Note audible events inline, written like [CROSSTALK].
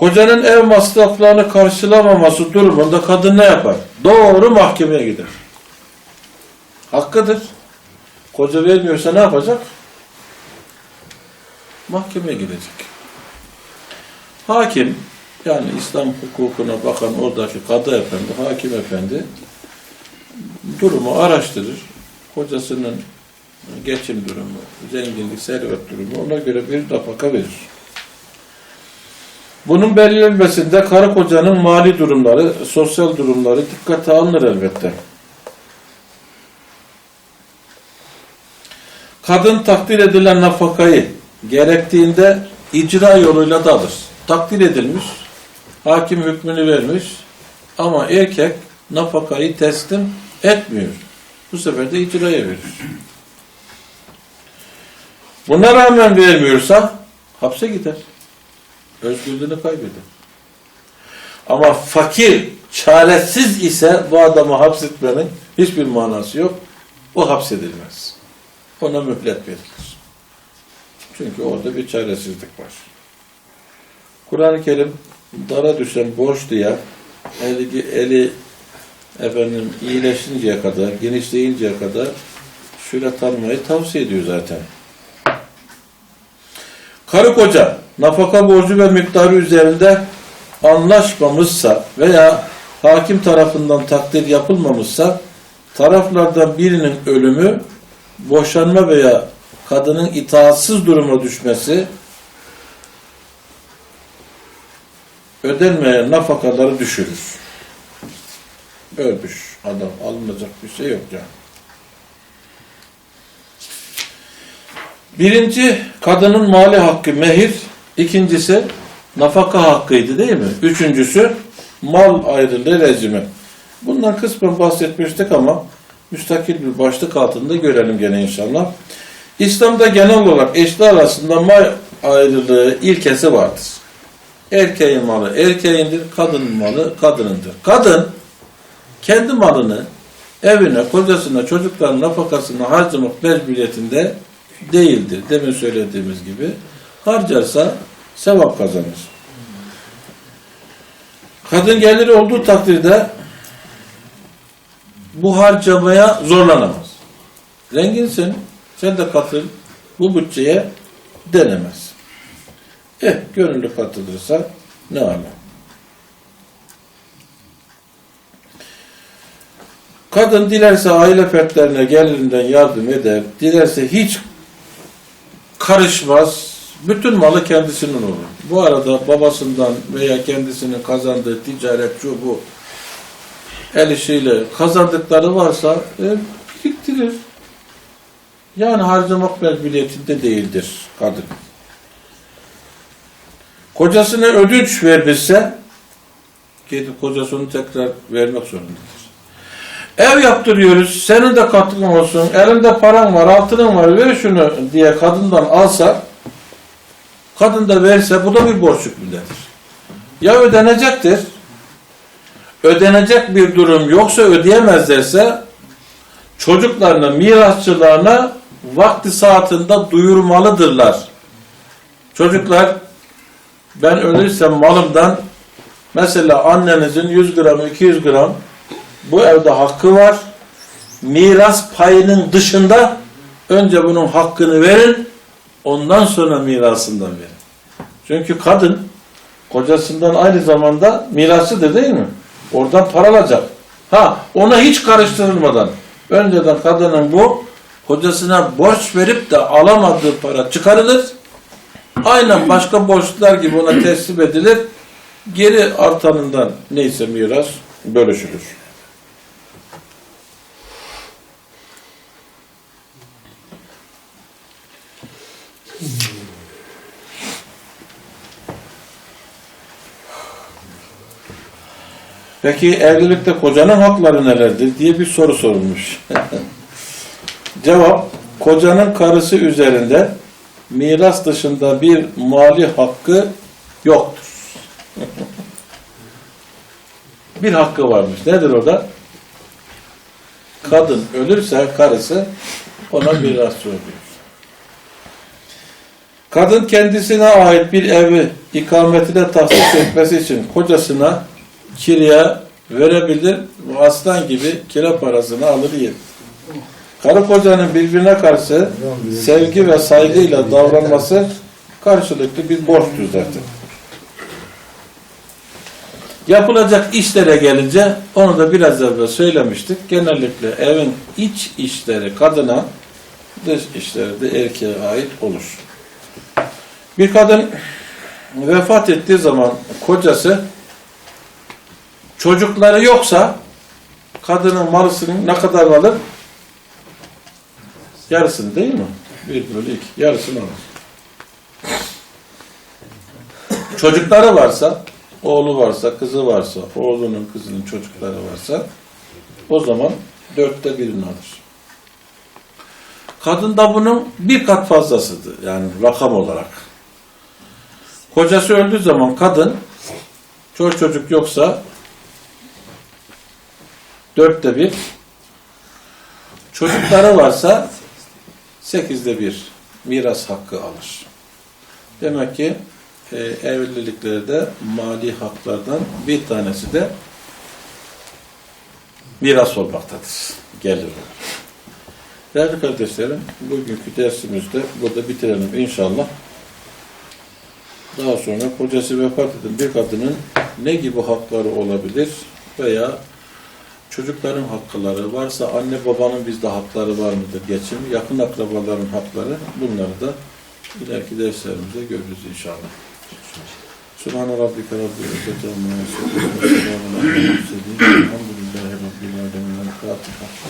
Kocanın ev masraflarını karşılamaması durumunda kadın ne yapar? Doğru mahkemeye gider. Hakkıdır. Koca vermiyorsa ne yapacak? Mahkemeye gidecek. Hakim, yani İslam hukukuna bakan oradaki kadı efendi, hakim efendi durumu araştırır. Kocasının geçim durumu, zenginlik, servet durumu ona göre bir nafaka verir. Bunun belirlenmesinde karı kocanın mali durumları, sosyal durumları dikkate alınır elbette. Kadın takdir edilen nafakayı gerektiğinde icra yoluyla da alır. Takdir edilmiş, hakim hükmünü vermiş ama erkek nafakayı teslim etmiyor. Bu sefer de icraya verir. Buna rağmen vermiyorsa hapse gider. Özgürlüğünü kaybeder. Ama fakir, çaresiz ise bu adamı hapsetmenin hiçbir manası yok. O hapsedilmez. Ona mühlet verilir. Çünkü orada bir çaresizlik var. Kur'an-ı Kerim dara düşen borçluya eli, eli efendim iyileşinceye kadar, genişleyinceye kadar şöyle tanımayı tavsiye ediyor zaten. Karı koca nafaka borcu ve miktarı üzerinde anlaşmamışsa veya hakim tarafından takdir yapılmamışsa taraflardan birinin ölümü boşanma veya kadının itaatsız duruma düşmesi ödenmeyen nafakaları düşürür. Ölmüş adam alınacak bir şey yok yani. Birinci kadının mali hakkı mehir, ikincisi nafaka hakkıydı değil mi? Üçüncüsü mal ayrılığı rejimi. Bundan kısmen bahsetmiştik ama müstakil bir başlık altında görelim gene inşallah. İslam'da genel olarak eşler arasında mal ayrılığı ilkesi vardır. Erkeğin malı erkeğindir, kadının malı kadınındır. Kadın kendi malını evine, kocasına, çocukların nafakasını harcamak mecburiyetinde değildir. Demin söylediğimiz gibi. Harcarsa sevap kazanır. Kadın geliri olduğu takdirde bu harcamaya zorlanamaz. Zenginsin, sen de katıl bu bütçeye denemez. Eh, gönüllü katılırsa ne ala. Kadın dilerse aile fertlerine gelirinden yardım eder, dilerse hiç karışmaz, bütün malı kendisinin olur. Bu arada babasından veya kendisinin kazandığı ticaret bu el işiyle kazandıkları varsa e, biriktirir. Yani harcamak mecburiyetinde değildir kadın. Kocasına ödünç vermişse gidip kocası onu tekrar vermek zorundadır. Ev yaptırıyoruz, senin de katkın olsun, elinde paran var, altının var, ver şunu diye kadından alsa, kadın da verse bu da bir borç hükmündedir. Ya ödenecektir, ödenecek bir durum yoksa ödeyemezlerse, çocuklarına, mirasçılarına vakti saatinde duyurmalıdırlar. Çocuklar, ben ölürsem malımdan, mesela annenizin 100 gram, 200 gram, bu evde hakkı var. Miras payının dışında önce bunun hakkını verin. Ondan sonra mirasından verin. Çünkü kadın kocasından aynı zamanda mirasçıdır değil mi? Oradan para alacak. Ha ona hiç karıştırılmadan önceden kadının bu kocasına borç verip de alamadığı para çıkarılır. Aynen başka borçlar gibi ona teslim edilir. Geri artanından neyse miras bölüşülür. Peki evlilikte kocanın hakları nelerdir diye bir soru sorulmuş. [LAUGHS] Cevap, kocanın karısı üzerinde miras dışında bir mali hakkı yoktur. [LAUGHS] bir hakkı varmış. Nedir o da? Kadın ölürse karısı ona mirasçı oluyor. Kadın kendisine ait bir evi ikametine tahsis etmesi için kocasına kiraya verebilir. Bu aslan gibi kira parasını alır yer. Karı kocanın birbirine karşı sevgi ve saygıyla davranması karşılıklı bir borçtur zaten. Yapılacak işlere gelince onu da biraz evvel söylemiştik. Genellikle evin iç işleri kadına, dış işleri de erkeğe ait olur. Bir kadın vefat ettiği zaman kocası çocukları yoksa kadının malısının ne kadar alır? Yarısını değil mi? Bir bölü iki. Yarısını alır. Çocukları varsa, oğlu varsa, kızı varsa, oğlunun kızının çocukları varsa o zaman dörtte birini alır. Kadın da bunun bir kat fazlasıdır. Yani rakam olarak. Kocası öldüğü zaman kadın çocuk çocuk yoksa dörtte bir çocukları varsa sekizde bir miras hakkı alır. Demek ki e, evliliklerde mali haklardan bir tanesi de miras olmaktadır. Gelir olarak. Değerli kardeşlerim, bugünkü dersimizde burada bitirelim inşallah. Daha sonra kocası vefat eden bir kadının ne gibi hakları olabilir veya çocukların hakları varsa anne babanın bizde hakları var mıdır geçim, yakın akrabaların hakları bunları da ileriki derslerimizde görürüz inşallah. Subhane rabbike rabbil izzeti amma yasifun. Elhamdülillahi rabbil Fatiha.